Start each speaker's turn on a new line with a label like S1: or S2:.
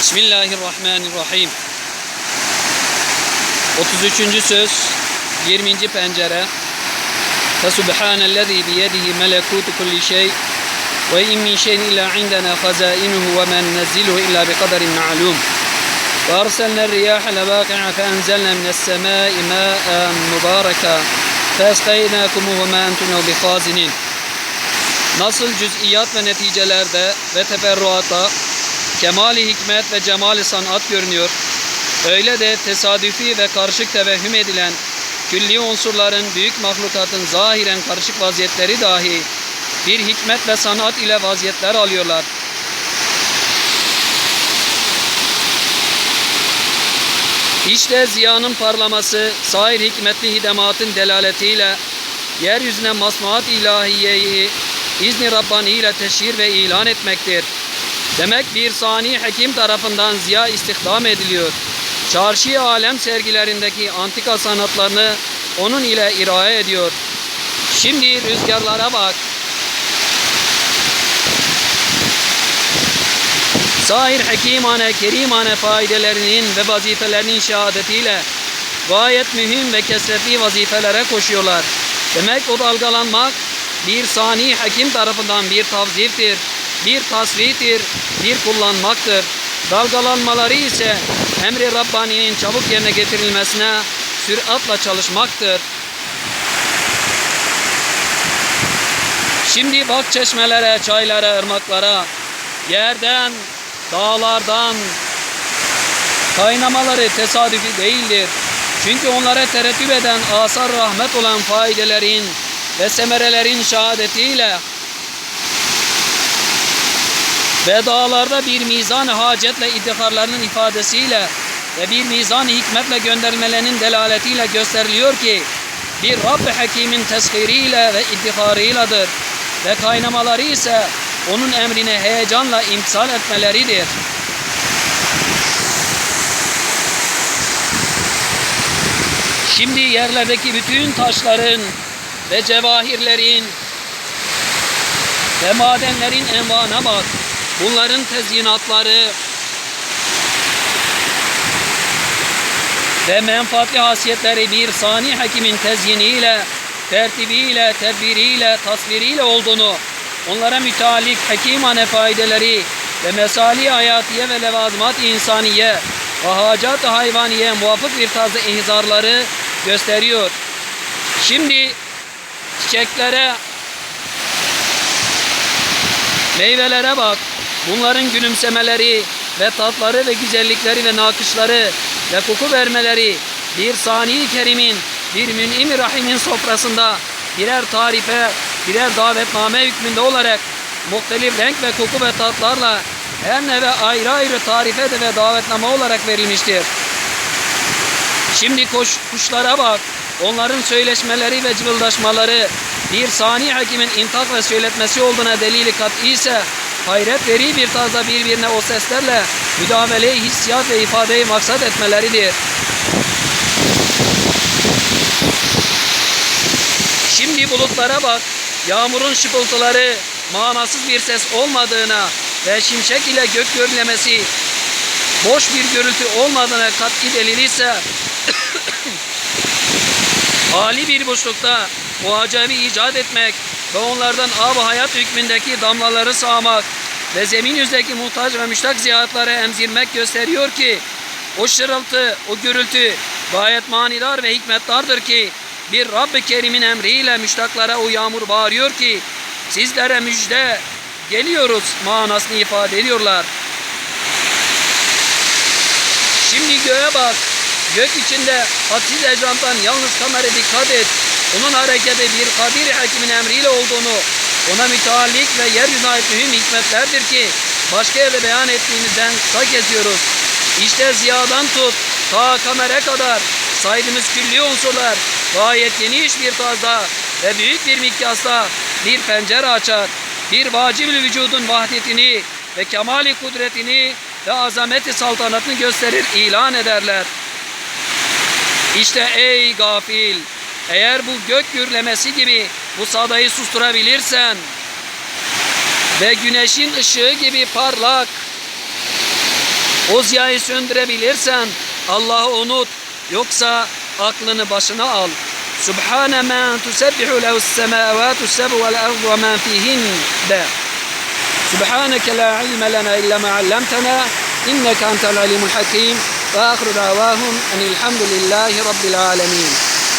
S1: Bismillahirrahmanirrahim. 33. söz 20. pencere Fesubhanellezî biyedihi melekûtu kulli şey ve in min şeyin illa indena hazainuhu ve men nezziluhu illa bi kaderin ma'lum. Ve arsalna riyaha levaqi'a fe enzelna mines semâi mâ'en mübareka fe esqaynâkumu ve mâ entum lehu bihazinin. Nasıl cüz'iyat ve neticelerde ve teferruata kemali hikmet ve cemali sanat görünüyor. Öyle de tesadüfi ve karışık tevehhüm edilen külli unsurların büyük mahlukatın zahiren karışık vaziyetleri dahi bir hikmet ve sanat ile vaziyetler alıyorlar. İşte ziyanın parlaması sair hikmetli hidematın delaletiyle yeryüzüne masnuat ilahiyeyi izni Rabbani ile teşhir ve ilan etmektir. Demek bir sani hekim tarafından ziya istihdam ediliyor. Çarşı alem sergilerindeki antika sanatlarını onun ile iraye ediyor. Şimdi rüzgarlara bak. Sair hekimane, kerimane faidelerinin ve vazifelerinin şehadetiyle gayet mühim ve kesretli vazifelere koşuyorlar. Demek o dalgalanmak bir sani hekim tarafından bir tavziftir, bir tasvitir, bir kullanmaktır. Dalgalanmaları ise emri Rabbani'nin çabuk yerine getirilmesine süratle çalışmaktır. Şimdi bak çeşmelere, çaylara, ırmaklara, yerden, dağlardan kaynamaları tesadüfi değildir. Çünkü onlara terettüp eden asar rahmet olan faidelerin ve semerelerin şehadetiyle ve dağlarda bir mizan hacetle iddiharlarının ifadesiyle ve bir mizan hikmetle göndermelerinin delaletiyle gösteriliyor ki bir Rabb-i Hakim'in teshiriyle ve iddiharıyladır ve kaynamaları ise onun emrine heyecanla imtisal etmeleridir. Şimdi yerlerdeki bütün taşların ve cevahirlerin ve madenlerin envana bak. Bunların tezyinatları ve menfaatli hasiyetleri bir sani hakimin tezyiniyle, tertibiyle, tedbiriyle, tasviriyle olduğunu, onlara müteallik hekimane faydeleri ve mesali hayatiye ve levazımat insaniye ve hacat hayvaniye muvafık bir tarzda ihzarları gösteriyor. Şimdi çiçeklere, meyvelere bak. Bunların gülümsemeleri ve tatları ve güzellikleri ve nakışları ve koku vermeleri bir sani kerimin, bir mün'im rahimin sofrasında birer tarife, birer davetname hükmünde olarak muhtelif renk ve koku ve tatlarla her neve ayrı ayrı tarife de ve davetname olarak verilmiştir. Şimdi kuş, kuşlara bak. Onların söyleşmeleri ve cıvıldaşmaları bir sani hakimin intak ve söyletmesi olduğuna delili kat'i ise hayret veri bir tarzda birbirine o seslerle müdavele hissiyat ve ifadeyi maksat etmeleridir. Şimdi bulutlara bak. Yağmurun şıpıltıları manasız bir ses olmadığına ve şimşek ile gök gürlemesi boş bir gürültü olmadığına kat'i delil ise hali bir boşlukta o acemi icat etmek ve onlardan ab hayat hükmündeki damlaları sağmak ve zemin yüzdeki muhtaç ve müştak ziyaretleri emzirmek gösteriyor ki o şırıltı, o gürültü gayet manidar ve hikmettardır ki bir Rabb-i Kerim'in emriyle müştaklara o yağmur bağırıyor ki sizlere müjde geliyoruz manasını ifade ediyorlar. Şimdi göğe bak. Gök içinde hadsiz ecrantan yalnız kamera dikkat et. Onun hareketi bir kadir hakimin emriyle olduğunu, ona müteallik ve yeryüzüne ait mühim hikmetlerdir ki başka yerde beyan ettiğimizden kısa kesiyoruz. İşte ziyadan tut ta kamera kadar saydığımız külli unsurlar gayet geniş bir tarzda ve büyük bir miktarda bir pencere açar. Bir vacibül vücudun vahdetini ve kemali kudretini ve azameti saltanatını gösterir, ilan ederler. İşte ey gafil, eğer bu gök gürlemesi gibi bu sadayı susturabilirsen ve güneşin ışığı gibi parlak O ziyayı söndürebilirsen Allah'ı unut. Yoksa aklını başına al. Subhane men tusebbihu lehu's semavatu sebu vel ardu ve men fihin de. Subhaneke la ilme lena illa ma allamtena inneke entel alimul hakim وآخر دعواهم أن الحمد لله رب العالمين.